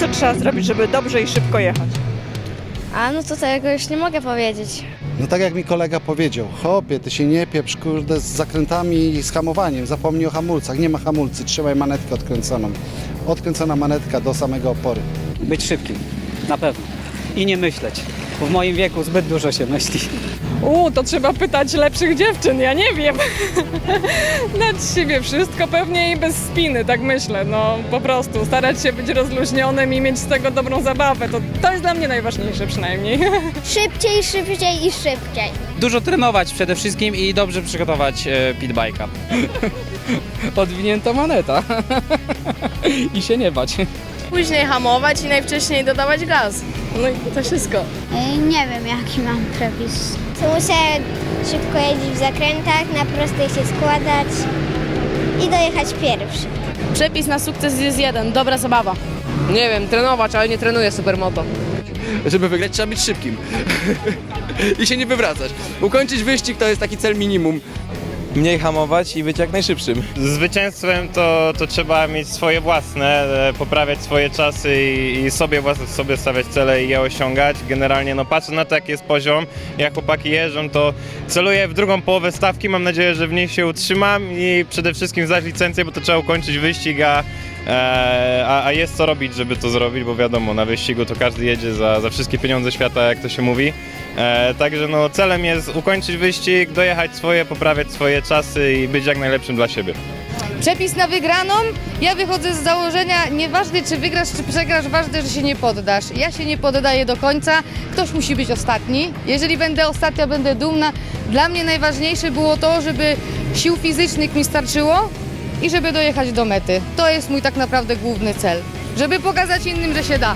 Co trzeba zrobić, żeby dobrze i szybko jechać? A no to tego już nie mogę powiedzieć. No tak jak mi kolega powiedział, hopie, ty się nie pieprz, kurde, z zakrętami i z hamowaniem, zapomnij o hamulcach, nie ma hamulcy, trzymaj manetkę odkręconą. Odkręcona manetka do samego opory. Być szybkim, na pewno. I nie myśleć, bo w moim wieku zbyt dużo się myśli. U, to trzeba pytać lepszych dziewczyn, ja nie wiem. Dać siebie wszystko pewnie i bez spiny, tak myślę. No po prostu starać się być rozluźnionym i mieć z tego dobrą zabawę. To, to jest dla mnie najważniejsze przynajmniej. Szybciej, szybciej i szybciej. Dużo trenować przede wszystkim i dobrze przygotować e, pitbike'a. Odwinięta moneta. I się nie bać. Później hamować i najwcześniej dodawać gaz. No i to wszystko. Nie wiem jaki mam przepis. Muszę szybko jeździć w zakrętach, na prostej się składać i dojechać pierwszy. Przepis na sukces jest jeden, dobra zabawa. Nie wiem, trenować, ale nie trenuję supermoto. Żeby wygrać trzeba być szybkim i się nie wywracać. Ukończyć wyścig to jest taki cel minimum. Mniej hamować i być jak najszybszym. Zwycięstwem to, to trzeba mieć swoje własne, e, poprawiać swoje czasy i, i sobie własne sobie stawiać cele i je osiągać. Generalnie no patrzę na to jaki jest poziom, jak chłopaki jeżdżą, to celuję w drugą połowę stawki, mam nadzieję, że w niej się utrzymam i przede wszystkim zdać licencję, bo to trzeba ukończyć wyścig, a, e, a, a jest co robić, żeby to zrobić, bo wiadomo, na wyścigu to każdy jedzie za, za wszystkie pieniądze świata, jak to się mówi. E, także no celem jest ukończyć wyścig, dojechać swoje, poprawiać swoje czasy i być jak najlepszym dla siebie. Przepis na wygraną. Ja wychodzę z założenia, nieważne czy wygrasz, czy przegrasz, ważne, że się nie poddasz. Ja się nie poddaję do końca, ktoś musi być ostatni. Jeżeli będę ostatnia, będę dumna. Dla mnie najważniejsze było to, żeby sił fizycznych mi starczyło i żeby dojechać do mety. To jest mój tak naprawdę główny cel. Żeby pokazać innym, że się da.